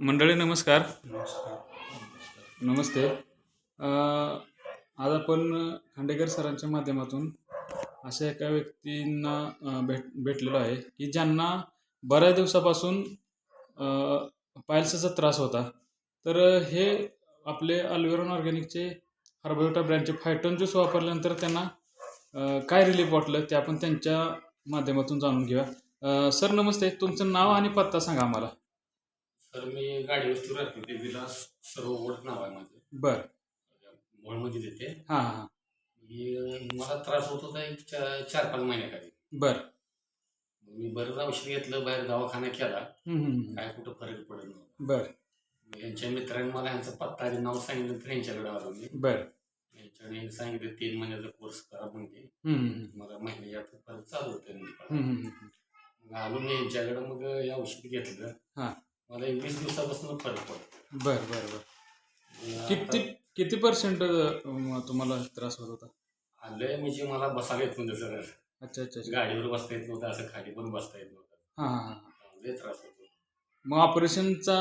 मंडळी नमस्कार. नमस्ते. आज आपण खांडेकर सरांच्या माध्यमातून अशा एका व्यक्तींना भेट भेटलेलो आहे की ज्यांना बऱ्याच दिवसापासून पायल्सचा त्रास होता. तर हे आपले अल्वेरॉन ऑर्गॅनिकचे हर्बोटा ब्रँडचे फायटोन ज्यूस वापरल्यानंतर त्यांना काय रिलीफ वाटलं ते आपण त्यांच्या माध्यमातून जाणून घेऊया. सर नमस्ते. तुमचं नाव आणि पत्ता सांगा आम्हाला. तर मी गाडी वस्तू राहते ते विलास सरोवर नाव आहे माझं बरं मोळमध्ये देते हां हां. मी मला त्रास होत होता एक चा- चार पाच महिन्याखाली. बरं. मी बरंच औषध घेतलं बाहेर दवाखाना केला. हम्म, हम्म, हम्म. काय कुठं फरक पडत नव्हता. बरं. मग यांच्या मित्रांनी मला यांचा पत्ता आणि नाव सांगितलं तर यांच्याकडे आलो मी. बरं. यांच्याकडे सांगितलं तीन महिन्याचा कोर्स करा म्हणजे हम्म, हम्म, मला महिन्यात परत चालू होतं हम्म, हम्म, हम्म. मग आलो मी यांच्याकडे मग हे औषध घेतलं. हां. मला एक वीस दिवसापासून फरक पडतो. बरं बरं बरं. किती किती पर्सेंट तुम्हाला त्रास होत होता? आलंय म्हणजे मला बसायला येत नव्हतं सर अच्छा अच्छा अच्छा. गाडीवर बसता येत नव्हतं असं खाली पण बसता येत नव्हतं. हां हां हां. लय त्रास होतो. मग ऑपरेशनचा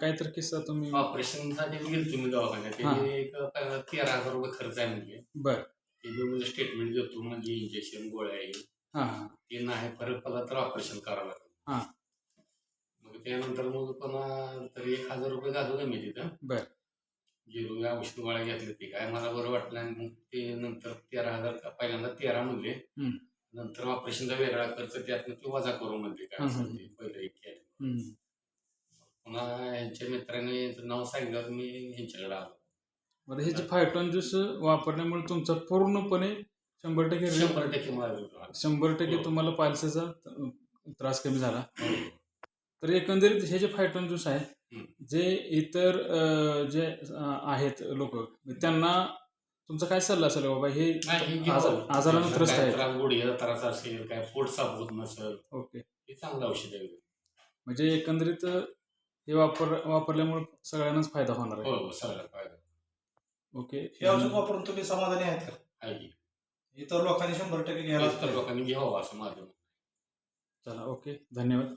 काहीतरी किस्सा तुम्ही ऑपरेशनसाठी गेलो तुम्ही दवाखान्यात. हा. ते एक पहिला तेरा हजार रुपये खर्च आहे म्हणजे. बरं. ते मी म्हणजे स्टेटमेंट देतो म्हणजे इंजेक्शन गोळ्या आहे हां हां. ते नाही फरक पडला तर ऑपरेशन करावं लागतं हा. मग त्यानंतर मग पुन्हा तरी एक हजार रुपये घालवलं मी तिथं बरं. गेलो या औषध गोळ्या घेतल्या ते काय मला बरं वाटलं आणि मग ते नंतर तेरा हजार का- पहिल्यांदा तेरा म्हणले हम्म. नंतर ऑपरेशनचा वेगळा खर्च त्यातनं ते वजा करू म्हणले काय हम्म, असेल ते पहिलं एक केलं हम्म. पुन्हा यांच्या मित्राने यांचं नाव सांगितलं मी यांच्याकडे आलो बरं हे जे फायटॉन ज्यूस वापरल्यामुळे तुमचा पूर्णपणे शंभर टक्के शंभर टक्के मला. शंभर टक्के हो. तुम्हाला पायल्सचा त्रास कमी झाला तर एकंदरीत हे जे फायटॉन ज्यूस आहे. जे इतर जे आहेत लोक त्यांना तुमचा काय सल्ला असेल बाबा? हे हे आजारानं त्रस्त आहे त्रास गुडघ्याचा त्रास असेल काय पोट साफ होत नसेल ओके. हे चांगलं औषध आहे. म्हणजे एकंदरीत हे वापर वापरल्यामुळे सगळ्यांनाच फायदा होणार आहे. हो हो फायदा ओके. हे औषध वापरून तुम्ही समाधानी आहेत का. इतर लोकांनी शंभर टक्के घ्यायला इतर लोकांनी घ्यावं असं माझं चला ओके. धन्यवाद.